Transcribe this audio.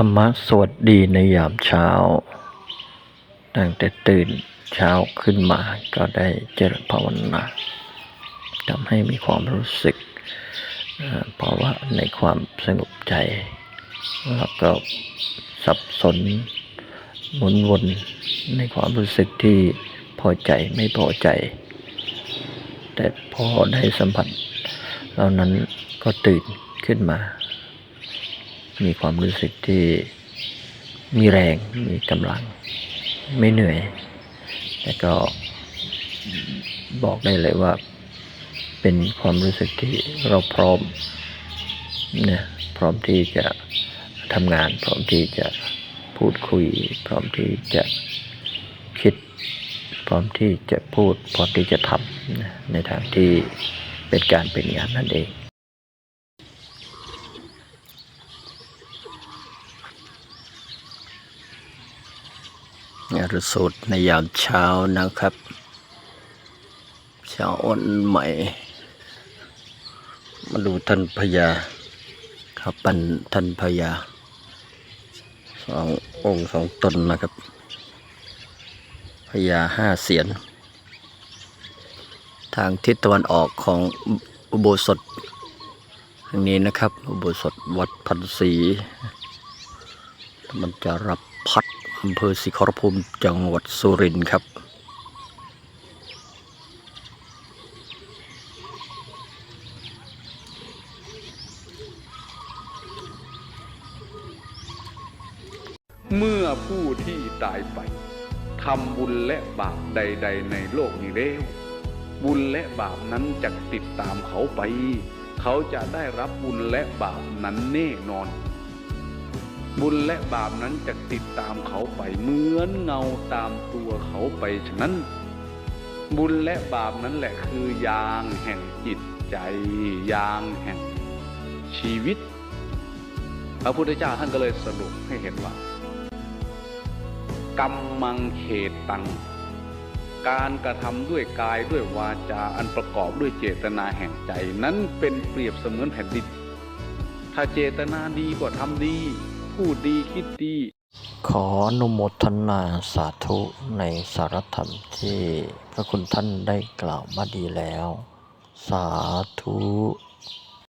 ธรรมะสวัสดีในยามเช้า ตั้งแต่ตื่นเช้าขึ้นมาก็ได้เจริญภาวนาทำให้มีความรู้สึกเอ่อภาวะในความสงบใจ แล้วก็สับสนหมุนวนในความรู้สึกที่พอใจไม่พอใจ แต่พอได้สัมผัสเหล่านั้นก็ตื่นขึ้นมา มีความรู้สึกที่มีแรง มีกำลัง ไม่เหนื่อย แต่ก็บอกได้เลยว่า เป็นความรู้สึกที่เราพร้อมนะพร้อมที่จะทำงาน พร้อมที่จะพูดคุย พร้อมที่จะคิด พร้อมที่จะพูด พร้อมที่จะทำนะในทางที่เป็นการเป็นงานนั่นเอง อรุณสดในยามเช้านะครับ เช้าอ่อนใหม่ มาดูท่านพญาครับปันท่านพญาสององค์สองตนนะครับพญาห้าเสียน ทางทิศตะวันออกของอุโบสถทางนี้นะครับ อุโบสถวัดพันศรีมันจะรับพัด อำเภอศรีขรภูมิจังหวัดสุรินทร์ครับ เมื่อผู้ที่ตายไปทำบุญและบาปใด ๆ ในโลกนี้แล้วบุญและบาปนั้นจะติดตามเขาไป เขาจะได้รับบุญและบาปนั้นแน่นอน บุญและบาปนั้นจะติดตามเขาไปเหมือนเงาตามตัวเขาไปฉะนั้น บุญและบาปนั้นแหละคือยางแห่งจิตใจ ยางแห่งชีวิต พระพุทธเจ้าท่านก็เลยสรุปให้เห็นว่ากรรมมังเขตตัง การกระทำด้วยกายด้วยวาจาอันประกอบด้วยเจตนาแห่งใจ นั้นเป็นเปรียบเสมือนแผ่นดินถ้าเจตนาดีก็ทำดี พูดดีคิดดี ขออนุโมทนาสาธุในสารธรรมที่พระคุณท่านได้กล่าวมาดีแล้ว สาธุ